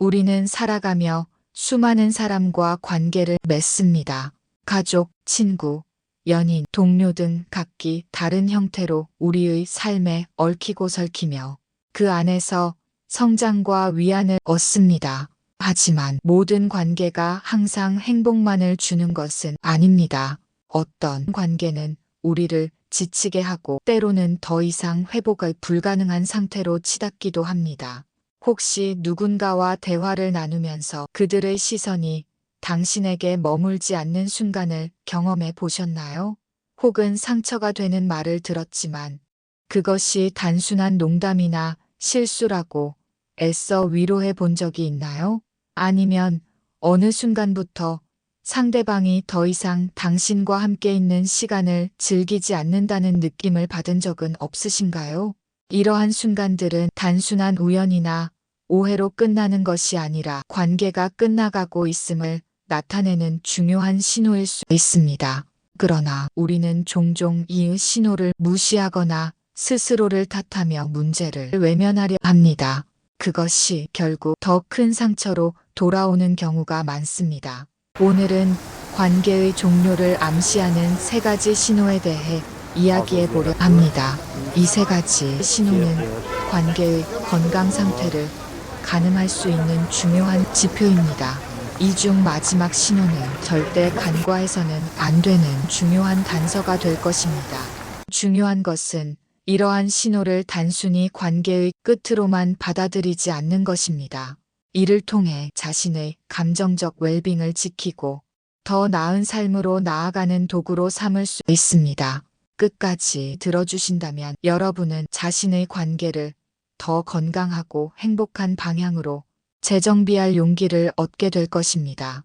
우리는 살아가며 수많은 사람과 관계를 맺습니다. 가족, 친구, 연인, 동료 등 각기 다른 형태로 우리의 삶에 얽히고 설키며 그 안에서 성장과 위안을 얻습니다. 하지만 모든 관계가 항상 행복만을 주는 것은 아닙니다. 어떤 관계는 우리를 지치게 하고 때로는 더 이상 회복을 불가능한 상태로 치닫기도 합니다. 혹시 누군가와 대화를 나누면서 그들의 시선이 당신에게 머물지 않는 순간을 경험해 보셨나요? 혹은 상처가 되는 말을 들었지만 그것이 단순한 농담이나 실수라고 애써 위로해 본 적이 있나요? 아니면 어느 순간부터 상대방이 더 이상 당신과 함께 있는 시간을 즐기지 않는다는 느낌을 받은 적은 없으신가요? 이러한 순간들은 단순한 우연이나 오해로 끝나는 것이 아니라 관계가 끝나가고 있음을 나타내는 중요한 신호일 수 있습니다. 그러나 우리는 종종 이 신호를 무시하거나 스스로를 탓하며 문제를 외면하려 합니다. 그것이 결국 더 큰 상처로 돌아오는 경우가 많습니다. 오늘은 관계의 종료를 암시하는 세 가지 신호에 대해 이야기해 보려 합니다. 이 세 가지 신호는 관계의 건강 상태를 가늠할 수 있는 중요한 지표입니다. 이 중 마지막 신호는 절대 간과해서는 안 되는 중요한 단서가 될 것입니다. 중요한 것은 이러한 신호를 단순히 관계의 끝으로만 받아들이지 않는 것입니다. 이를 통해 자신의 감정적 웰빙을 지키고 더 나은 삶으로 나아가는 도구로 삼을 수 있습니다. 끝까지 들어주신다면 여러분은 자신의 관계를 더 건강하고 행복한 방향으로 재정비할 용기를 얻게 될 것입니다.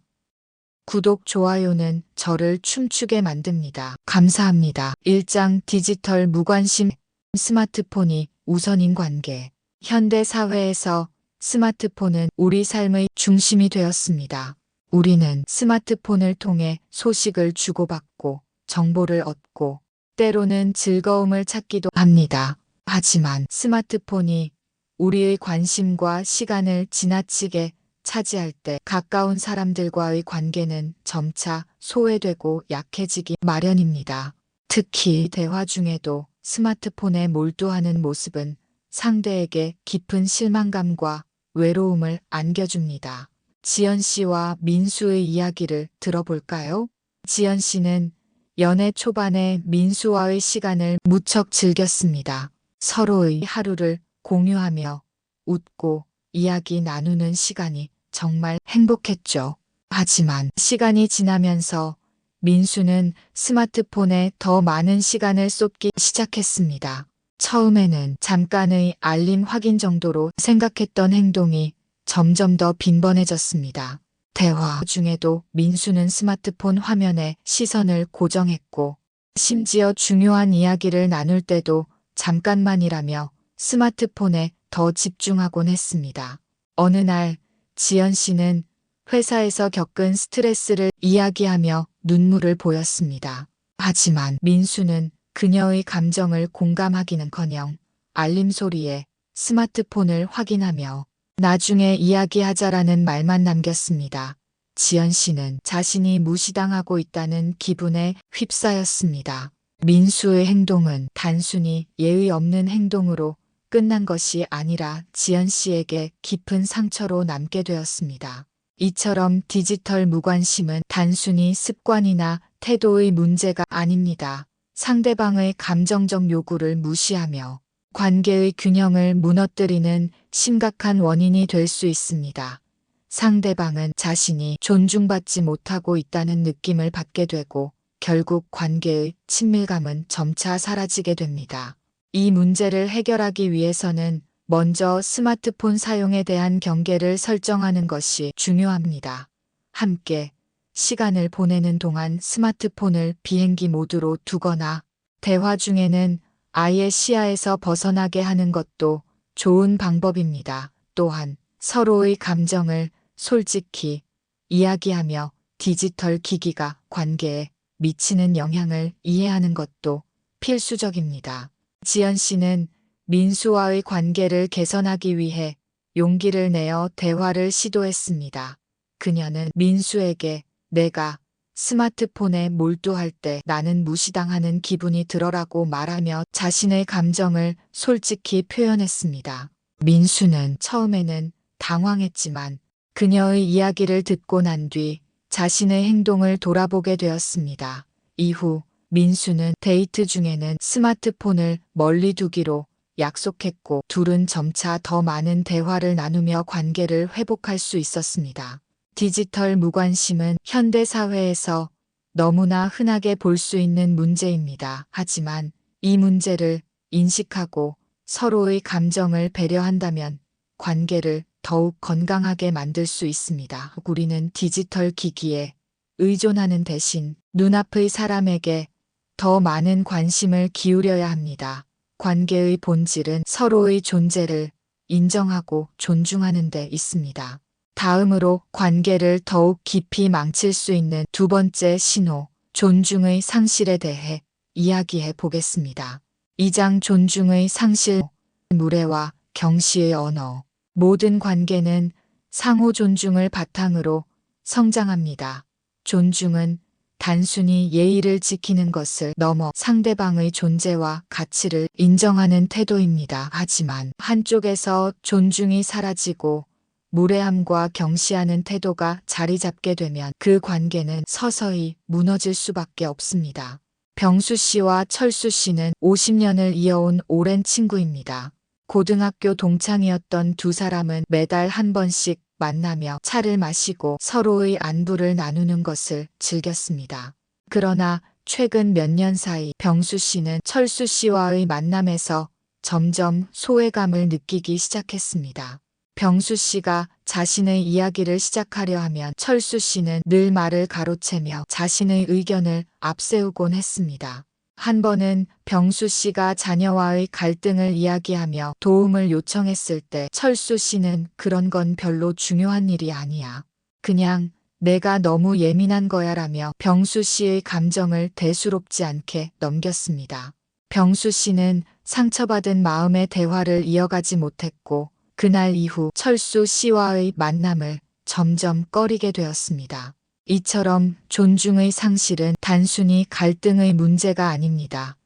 구독, 좋아요는 저를 춤추게 만듭니다. 감사합니다. 1장 디지털 무관심 스마트폰이 우선인 관계. 현대 사회에서 스마트폰은 우리 삶의 중심이 되었습니다. 우리는 스마트폰을 통해 소식을 주고받고 정보를 얻고 때로는 즐거움을 찾기도 합니다. 하지만 스마트폰이 우리의 관심과 시간을 지나치게 차지할 때 가까운 사람들과의 관계는 점차 소외되고 약해지기 마련입니다. 특히 대화 중에도 스마트폰에 몰두하는 모습은 상대에게 깊은 실망감과 외로움을 안겨줍니다. 지연 씨와 민수의 이야기를 들어볼까요? 지연 씨는 연애 초반에 민수와의 시간을 무척 즐겼습니다. 서로의 하루를 공유하며 웃고 이야기 나누는 시간이 정말 행복했죠. 하지만 시간이 지나면서 민수는 스마트폰에 더 많은 시간을 쏟기 시작했습니다. 처음에는 잠깐의 알림 확인 정도로 생각했던 행동이 점점 더 빈번해졌습니다. 대화 중에도 민수는 스마트폰 화면에 시선을 고정했고 심지어 중요한 이야기를 나눌 때도 잠깐만이라며 스마트폰에 더 집중하곤 했습니다. 어느 날 지연 씨는 회사에서 겪은 스트레스를 이야기하며 눈물을 보였습니다. 하지만 민수는 그녀의 감정을 공감하기는커녕 알림 소리에 스마트폰을 확인하며 나중에 이야기하자라는 말만 남겼습니다. 지연 씨는 자신이 무시당하고 있다는 기분에 휩싸였습니다. 민수의 행동은 단순히 예의 없는 행동으로 끝난 것이 아니라 지연 씨에게 깊은 상처로 남게 되었습니다. 이처럼 디지털 무관심은 단순히 습관이나 태도의 문제가 아닙니다. 상대방의 감정적 요구를 무시하며 관계의 균형을 무너뜨리는 심각한 원인이 될 수 있습니다. 상대방은 자신이 존중받지 못하고 있다는 느낌을 받게 되고 결국 관계의 친밀감은 점차 사라지게 됩니다. 이 문제를 해결하기 위해서는 먼저 스마트폰 사용에 대한 경계를 설정하는 것이 중요합니다. 함께 시간을 보내는 동안 스마트폰을 비행기 모드로 두거나 대화 중에는 아예 시야에서 벗어나게 하는 것도 좋은 방법입니다. 또한 서로의 감정을 솔직히 이야기하며 디지털 기기가 관계에 미치는 영향을 이해하는 것도 필수적입니다. 지연 씨는 민수와의 관계를 개선하기 위해 용기를 내어 대화를 시도했습니다. 그녀는 민수에게 내가 스마트폰에 몰두할 때 나는 무시당하는 기분이 들어라고 말하며 자신의 감정을 솔직히 표현했습니다. 민수는 처음에는 당황했지만 그녀의 이야기를 듣고 난 뒤 자신의 행동을 돌아보게 되었습니다. 이후 민수는 데이트 중에는 스마트폰을 멀리 두기로 약속했고 둘은 점차 더 많은 대화를 나누며 관계를 회복할 수 있었습니다. 디지털 무관심은 현대 사회에서 너무나 흔하게 볼 수 있는 문제입니다. 하지만 이 문제를 인식하고 서로의 감정을 배려한다면 관계를 더욱 건강하게 만들 수 있습니다. 우리는 디지털 기기에 의존하는 대신 눈앞의 사람에게 더 많은 관심을 기울여야 합니다. 관계의 본질은 서로의 존재를 인정하고 존중하는 데 있습니다. 다음으로 관계를 더욱 깊이 망칠 수 있는 두 번째 신호, 존중의 상실에 대해 이야기해 보겠습니다. 2장 존중의 상실, 무례와 경시의 언어. 모든 관계는 상호 존중을 바탕으로 성장합니다. 존중은 단순히 예의를 지키는 것을 넘어 상대방의 존재와 가치를 인정하는 태도입니다. 하지만 한쪽에서 존중이 사라지고 무례함과 경시하는 태도가 자리 잡게 되면 그 관계는 서서히 무너질 수밖에 없습니다. 병수 씨와 철수 씨는 50년을 이어온 오랜 친구입니다. 고등학교 동창이었던 두 사람은 매달 한 번씩 만나며 차를 마시고 서로의 안부를 나누는 것을 즐겼습니다. 그러나 최근 몇 년 사이 병수 씨는 철수 씨와의 만남에서 점점 소외감을 느끼기 시작했습니다. 병수 씨가 자신의 이야기를 시작하려 하면 철수 씨는 늘 말을 가로채며 자신의 의견을 앞세우곤 했습니다. 한 번은 병수 씨가 자녀와의 갈등을 이야기하며 도움을 요청했을 때 철수 씨는 그런 건 별로 중요한 일이 아니야. 그냥 내가 너무 예민한 거야 라며 병수 씨의 감정을 대수롭지 않게 넘겼습니다. 병수 씨는 상처받은 마음의 대화를 이어가지 못했고 그날 이후 철수 씨와의 만남을 점점 꺼리게 되었습니다. 이처럼 존중의 상실은 단순히 갈등의 문제가 아닙니다.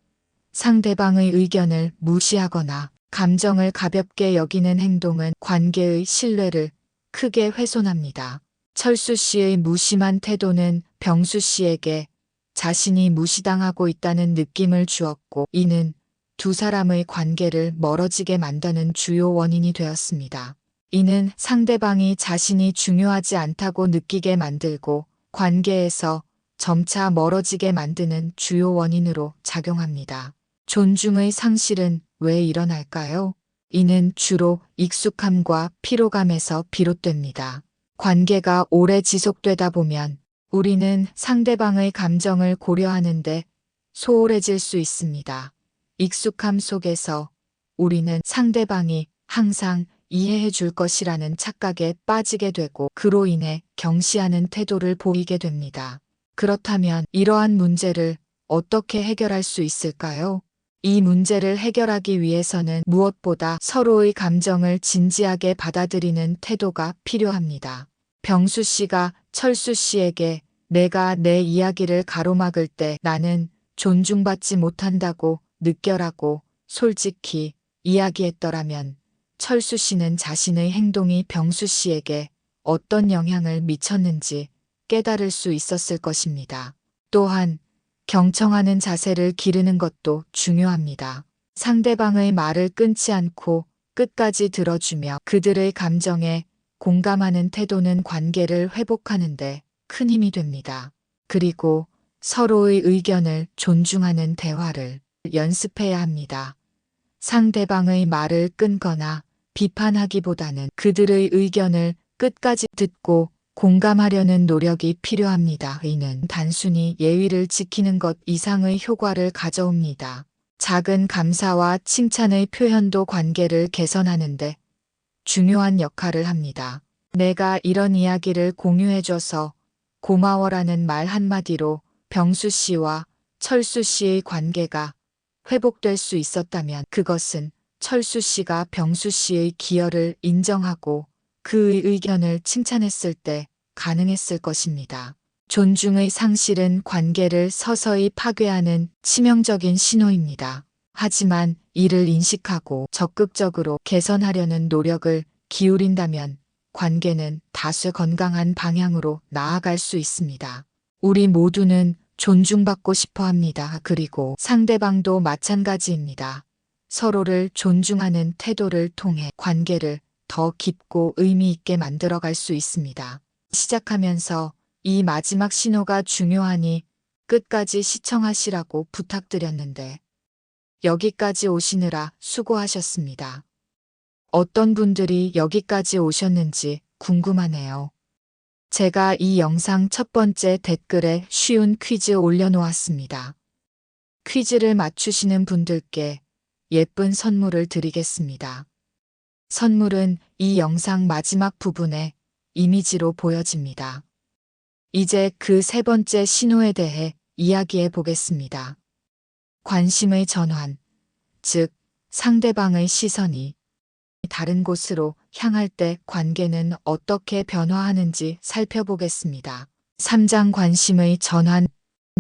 상대방의 의견을 무시하거나 감정을 가볍게 여기는 행동은 관계의 신뢰를 크게 훼손합니다. 철수 씨의 무심한 태도는 병수 씨에게 자신이 무시당하고 있다는 느낌을 주었고 이는 두 사람의 관계를 멀어지게 만드는 주요 원인이 되었습니다. 이는 상대방이 자신이 중요하지 않다고 느끼게 만들고 관계에서 점차 멀어지게 만드는 주요 원인으로 작용합니다. 존중의 상실은 왜 일어날까요? 이는 주로 익숙함과 피로감에서 비롯됩니다. 관계가 오래 지속되다 보면 우리는 상대방의 감정을 고려하는데 소홀해질 수 있습니다. 익숙함 속에서 우리는 상대방이 항상 이해해 줄 것이라는 착각에 빠지게 되고 그로 인해 경시하는 태도를 보이게 됩니다. 그렇다면 이러한 문제를 어떻게 해결할 수 있을까요? 이 문제를 해결하기 위해서는 무엇보다 서로의 감정을 진지하게 받아들이는 태도가 필요합니다. 병수 씨가 철수 씨에게 내가 내 이야기를 가로막을 때 나는 존중받지 못한다고 느껴라고 솔직히 이야기했더라면 철수 씨는 자신의 행동이 병수 씨에게 어떤 영향을 미쳤는지 깨달을 수 있었을 것입니다. 또한 경청하는 자세를 기르는 것도 중요합니다. 상대방의 말을 끊지 않고 끝까지 들어주며 그들의 감정에 공감하는 태도는 관계를 회복하는데 큰 힘이 됩니다. 그리고 서로의 의견을 존중하는 대화를 연습해야 합니다. 상대방의 말을 끊거나 비판하기보다는 그들의 의견을 끝까지 듣고 공감하려는 노력이 필요합니다. 이는 단순히 예의를 지키는 것 이상의 효과를 가져옵니다. 작은 감사와 칭찬의 표현도 관계를 개선하는데 중요한 역할을 합니다. 내가 이런 이야기를 공유해줘서 고마워라는 말 한마디로 병수 씨와 철수 씨의 관계가 회복될 수 있었다면 그것은 철수 씨가 병수 씨의 기여를 인정하고 그의 의견을 칭찬했을 때 가능했을 것입니다. 존중의 상실은 관계를 서서히 파괴하는 치명적인 신호입니다. 하지만 이를 인식하고 적극적으로 개선하려는 노력을 기울인다면 관계는 다수 건강한 방향으로 나아갈 수 있습니다. 우리 모두는 존중받고 싶어 합니다. 그리고 상대방도 마찬가지입니다. 서로를 존중하는 태도를 통해 관계를 더 깊고 의미 있게 만들어갈 수 있습니다. 시작하면서 이 마지막 신호가 중요하니 끝까지 시청하시라고 부탁드렸는데 여기까지 오시느라 수고하셨습니다. 어떤 분들이 여기까지 오셨는지 궁금하네요. 제가 이 영상 첫 번째 댓글에 쉬운 퀴즈 올려놓았습니다. 퀴즈를 맞추시는 분들께 예쁜 선물을 드리겠습니다. 선물은 이 영상 마지막 부분에 이미지로 보여집니다. 이제 그 세 번째 신호에 대해 이야기해 보겠습니다. 관심의 전환, 즉 상대방의 시선이 다른 곳으로 향할 때 관계는 어떻게 변화하는지 살펴보겠습니다. 3장 관심의 전환,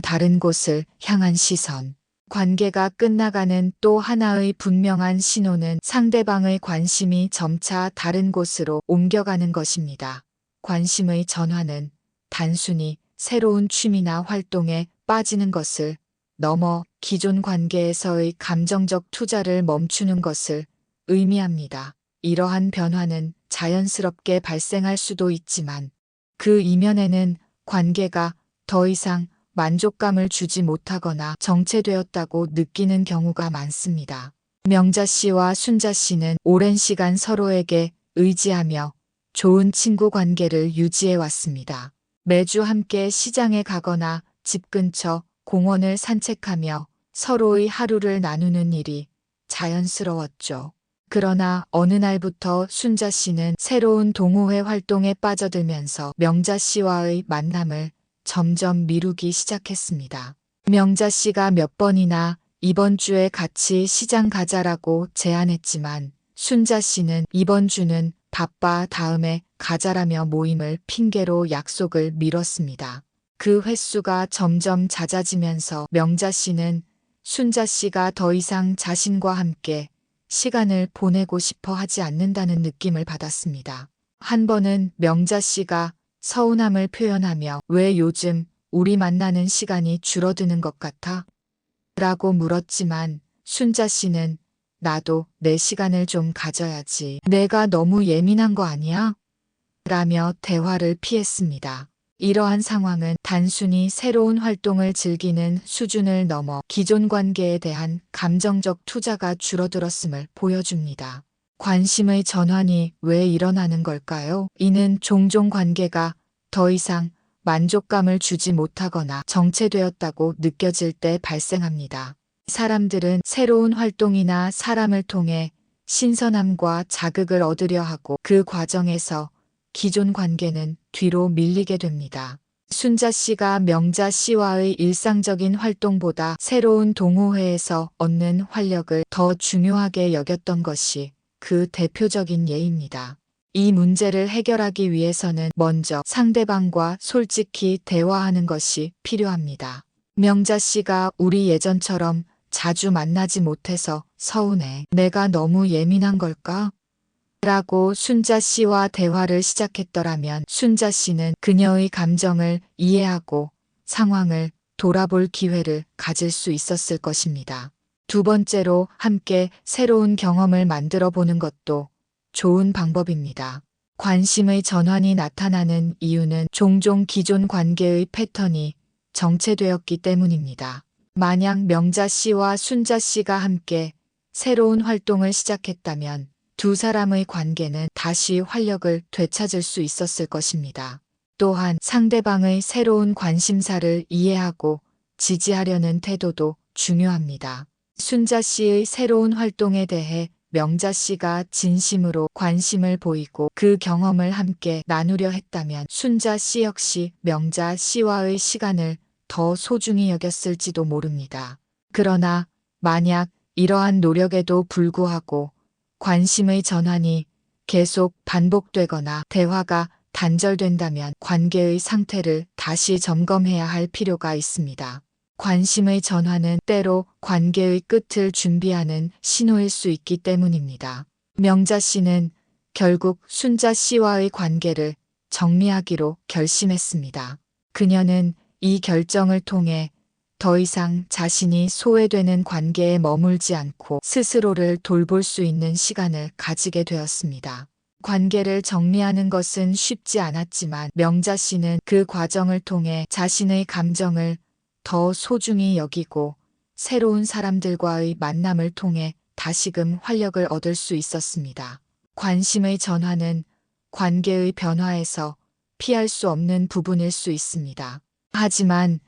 다른 곳을 향한 시선. 관계가 끝나가는 또 하나의 분명한 신호는 상대방의 관심이 점차 다른 곳으로 옮겨가는 것입니다. 관심의 전환은 단순히 새로운 취미나 활동에 빠지는 것을 넘어 기존 관계에서의 감정적 투자를 멈추는 것을 의미합니다. 이러한 변화는 자연스럽게 발생할 수도 있지만 그 이면에는 관계가 더 이상 만족감을 주지 못하거나 정체되었다고 느끼는 경우가 많습니다. 명자 씨와 순자 씨는 오랜 시간 서로에게 의지하며 좋은 친구 관계를 유지해 왔습니다. 매주 함께 시장에 가거나 집 근처 공원을 산책하며 서로의 하루를 나누는 일이 자연스러웠죠. 그러나 어느 날부터 순자 씨는 새로운 동호회 활동에 빠져들면서 명자 씨와의 만남을 점점 미루기 시작했습니다. 명자 씨가 몇 번이나 이번 주에 같이 시장 가자라고 제안했지만 순자 씨는 이번 주는 바빠 다음에 가자라며 모임을 핑계로 약속을 미뤘습니다. 그 횟수가 점점 잦아지면서 명자 씨는 순자 씨가 더 이상 자신과 함께 시간을 보내고 싶어 하지 않는다는 느낌을 받았습니다. 한 번은 명자 씨가 서운함을 표현하며 왜 요즘 우리 만나는 시간이 줄어드는 것 같아? 라고 물었지만 순자 씨는 나도 내 시간을 좀 가져야지. 내가 너무 예민한 거 아니야? 라며 대화를 피했습니다. 이러한 상황은 단순히 새로운 활동을 즐기는 수준을 넘어 기존 관계에 대한 감정적 투자가 줄어들었음을 보여줍니다. 관심의 전환이 왜 일어나는 걸까요? 이는 종종 관계가 더 이상 만족감을 주지 못하거나 정체되었다고 느껴질 때 발생합니다. 사람들은 새로운 활동이나 사람을 통해 신선함과 자극을 얻으려 하고 그 과정에서 기존 관계는 뒤로 밀리게 됩니다. 순자 씨가 명자 씨와의 일상적인 활동보다 새로운 동호회에서 얻는 활력을 더 중요하게 여겼던 것이 그 대표적인 예입니다. 이 문제를 해결하기 위해서는 먼저 상대방과 솔직히 대화하는 것이 필요합니다. 명자 씨가 우리 예전처럼 자주 만나지 못해서 서운해. 내가 너무 예민한 걸까? 라고 순자 씨와 대화를 시작했더라면 순자 씨는 그녀의 감정을 이해하고 상황을 돌아볼 기회를 가질 수 있었을 것입니다. 두 번째로 함께 새로운 경험을 만들어 보는 것도 좋은 방법입니다. 관심의 전환이 나타나는 이유는 종종 기존 관계의 패턴이 정체되었기 때문입니다. 만약 명자 씨와 순자 씨가 함께 새로운 활동을 시작했다면 두 사람의 관계는 다시 활력을 되찾을 수 있었을 것입니다. 또한 상대방의 새로운 관심사를 이해하고 지지하려는 태도도 중요합니다. 순자 씨의 새로운 활동에 대해 명자 씨가 진심으로 관심을 보이고 그 경험을 함께 나누려 했다면 순자 씨 역시 명자 씨와의 시간을 더 소중히 여겼을지도 모릅니다. 그러나 만약 이러한 노력에도 불구하고 관심의 전환이 계속 반복되거나 대화가 단절된다면 관계의 상태를 다시 점검해야 할 필요가 있습니다. 관심의 전환은 때로 관계의 끝을 준비하는 신호일 수 있기 때문입니다. 명자 씨는 결국 순자 씨와의 관계를 정리하기로 결심했습니다. 그녀는 이 결정을 통해 더 이상 자신이 소외되는 관계에 머물지 않고 스스로를 돌볼 수 있는 시간을 가지게 되었습니다. 관계를 정리하는 것은 쉽지 않았지만 명자 씨는 그 과정을 통해 자신의 감정을 더 소중히 여기고 새로운 사람들과의 만남을 통해 다시금 활력을 얻을 수 있었습니다. 관심의 전환은 관계의 변화에서 피할 수 없는 부분일 수 있습니다. 하지만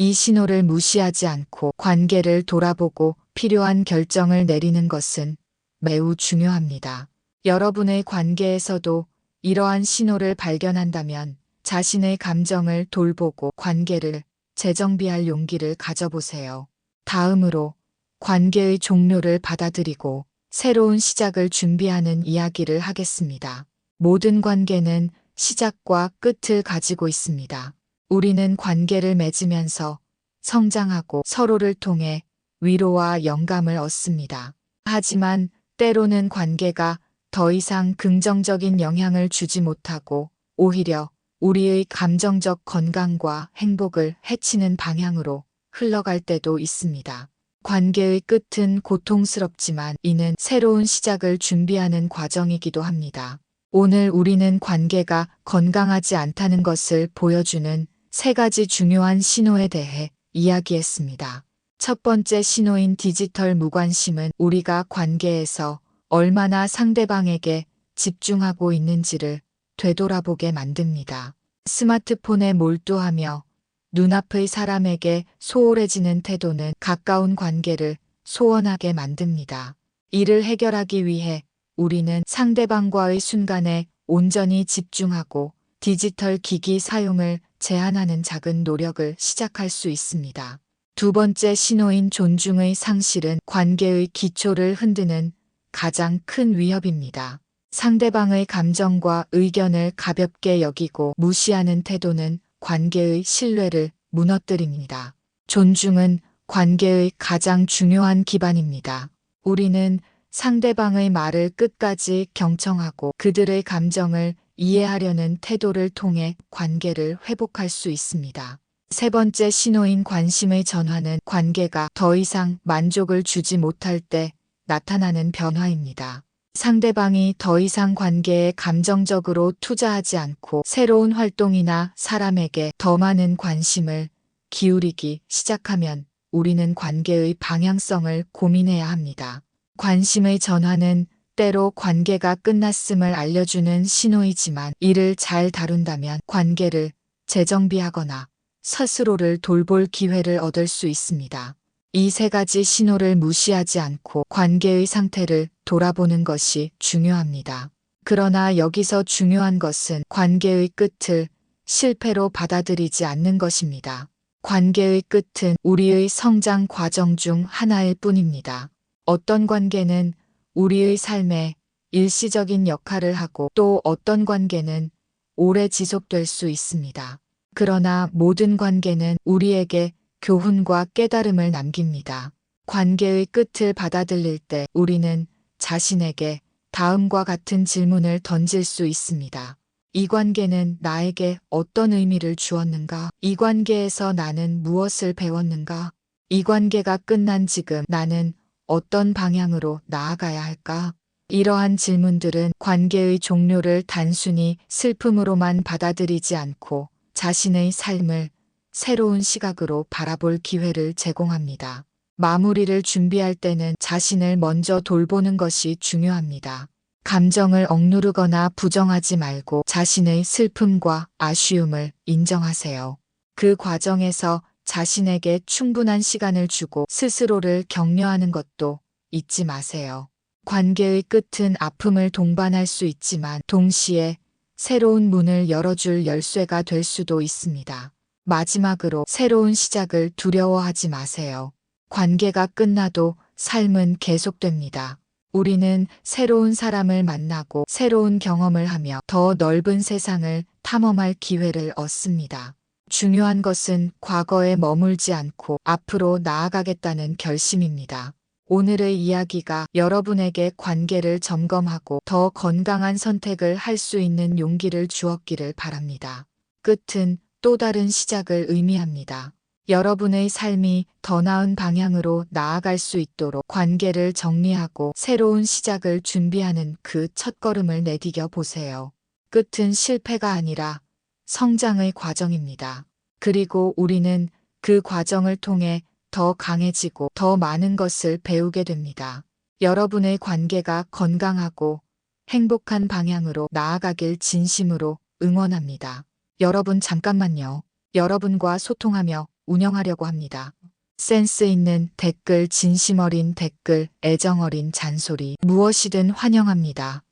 이 신호를 무시하지 않고 관계를 돌아보고 필요한 결정을 내리는 것은 매우 중요합니다. 여러분의 관계에서도 이러한 신호를 발견한다면 자신의 감정을 돌보고 관계를 재정비할 용기를 가져보세요. 다음으로 관계의 종료를 받아들이고 새로운 시작을 준비하는 이야기를 하겠습니다. 모든 관계는 시작과 끝을 가지고 있습니다. 우리는 관계를 맺으면서 성장하고 서로를 통해 위로와 영감을 얻습니다. 하지만 때로는 관계가 더 이상 긍정적인 영향을 주지 못하고 오히려 우리의 감정적 건강과 행복을 해치는 방향으로 흘러갈 때도 있습니다. 관계의 끝은 고통스럽지만 이는 새로운 시작을 준비하는 과정이기도 합니다. 오늘 우리는 관계가 건강하지 않다는 것을 보여주는 세 가지 중요한 신호에 대해 이야기했습니다. 첫 번째 신호인 디지털 무관심은 우리가 관계에서 얼마나 상대방에게 집중하고 있는지를 되돌아보게 만듭니다. 스마트폰에 몰두하며 눈앞의 사람에게 소홀해지는 태도는 가까운 관계를 소원하게 만듭니다. 이를 해결하기 위해 우리는 상대방과의 순간에 온전히 집중하고 디지털 기기 사용을 제한하는 작은 노력을 시작할 수 있습니다. 두 번째 신호인 존중의 상실은 관계의 기초를 흔드는 가장 큰 위협입니다. 상대방의 감정과 의견을 가볍게 여기고 무시하는 태도는 관계의 신뢰를 무너뜨립니다. 존중은 관계의 가장 중요한 기반입니다. 우리는 상대방의 말을 끝까지 경청하고 그들의 감정을 이해하려는 태도를 통해 관계를 회복할 수 있습니다. 세 번째 신호인 관심의 전환은 관계가 더 이상 만족을 주지 못할 때 나타나는 변화입니다. 상대방이 더 이상 관계에 감정적으로 투자하지 않고 새로운 활동이나 사람에게 더 많은 관심을 기울이기 시작하면 우리는 관계의 방향성을 고민해야 합니다. 관심의 전환은 때로 관계가 끝났음을 알려주는 신호이지만 이를 잘 다룬다면 관계를 재정비하거나 스스로를 돌볼 기회를 얻을 수 있습니다. 이 세 가지 신호를 무시하지 않고 관계의 상태를 돌아보는 것이 중요합니다. 그러나 여기서 중요한 것은 관계의 끝을 실패로 받아들이지 않는 것입니다. 관계의 끝은 우리의 성장 과정 중 하나일 뿐입니다. 어떤 관계는 우리의 삶에 일시적인 역할을 하고 또 어떤 관계는 오래 지속될 수 있습니다. 그러나 모든 관계는 우리에게 교훈과 깨달음을 남깁니다. 관계의 끝을 받아들일 때 우리는 자신에게 다음과 같은 질문을 던질 수 있습니다. 이 관계는 나에게 어떤 의미를 주었는가? 이 관계에서 나는 무엇을 배웠는가? 이 관계가 끝난 지금 나는 어떤 방향으로 나아가야 할까? 이러한 질문들은 관계의 종료를 단순히 슬픔으로만 받아들이지 않고 자신의 삶을 새로운 시각으로 바라볼 기회를 제공합니다. 마무리를 준비할 때는 자신을 먼저 돌보는 것이 중요합니다. 감정을 억누르거나 부정하지 말고 자신의 슬픔과 아쉬움을 인정하세요. 그 과정에서 자신에게 충분한 시간을 주고 스스로를 격려하는 것도 잊지 마세요. 관계의 끝은 아픔을 동반할 수 있지만 동시에 새로운 문을 열어줄 열쇠가 될 수도 있습니다. 마지막으로 새로운 시작을 두려워하지 마세요. 관계가 끝나도 삶은 계속됩니다. 우리는 새로운 사람을 만나고 새로운 경험을 하며 더 넓은 세상을 탐험할 기회를 얻습니다. 중요한 것은 과거에 머물지 않고 앞으로 나아가겠다는 결심입니다. 오늘의 이야기가 여러분에게 관계를 점검하고 더 건강한 선택을 할 수 있는 용기를 주었기를 바랍니다. 끝은 또 다른 시작을 의미합니다. 여러분의 삶이 더 나은 방향으로 나아갈 수 있도록 관계를 정리하고 새로운 시작을 준비하는 그 첫걸음을 내디뎌 보세요. 끝은 실패가 아니라 성장의 과정입니다. 그리고 우리는 그 과정을 통해 더 강해지고 더 많은 것을 배우게 됩니다. 여러분의 관계가 건강하고 행복한 방향으로 나아가길 진심으로 응원합니다. 여러분 잠깐만요. 여러분과 소통하며 운영하려고 합니다. 센스 있는 댓글, 진심 어린 댓글, 애정 어린 잔소리, 무엇이든 환영합니다.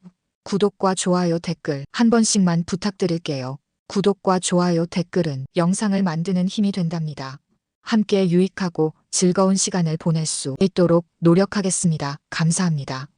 구독과 좋아요 댓글 한 번씩만 부탁드릴게요. 구독과 좋아요 댓글은 영상을 만드는 힘이 된답니다. 함께 유익하고 즐거운 시간을 보낼 수 있도록 노력하겠습니다. 감사합니다.